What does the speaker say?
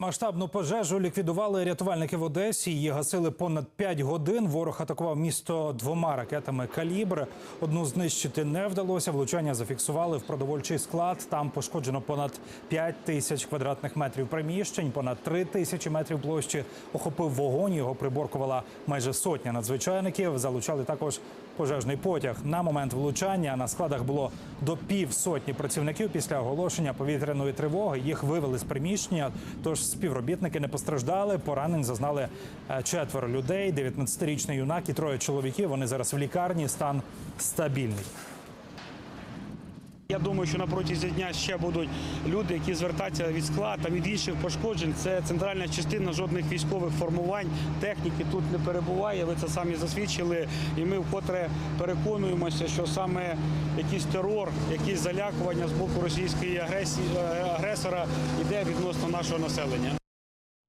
Масштабну пожежу ліквідували рятувальники в Одесі. Її гасили понад 5 годин. Ворог атакував місто двома ракетами калібр. Одну знищити не вдалося. Влучання зафіксували в продовольчий склад. Там пошкоджено понад 5 тисяч квадратних метрів приміщень, понад 3 тисячі метрів площі. Охопив вогонь. Його приборкувала майже сотня надзвичайників. Залучали також пожежний потяг. На момент влучання на складах було до пів сотні працівників. Після оголошення повітряної тривоги їх вивели з приміщення. Тож співробітники не постраждали. Поранень зазнали е, четверо людей. 19-річний юнак і троє чоловіків. Вони зараз в лікарні. Стан стабільний. Я думаю, що на протязі дня ще будуть люди, які звертаються від скла та від інших пошкоджень. Це центральна частина жодних військових формувань, техніки тут не перебуває. Ви це самі засвідчили. І ми вкотре переконуємося, що саме якийсь терор, якісь залякування з боку російської агресії е, агресора йде відносно нашого населення.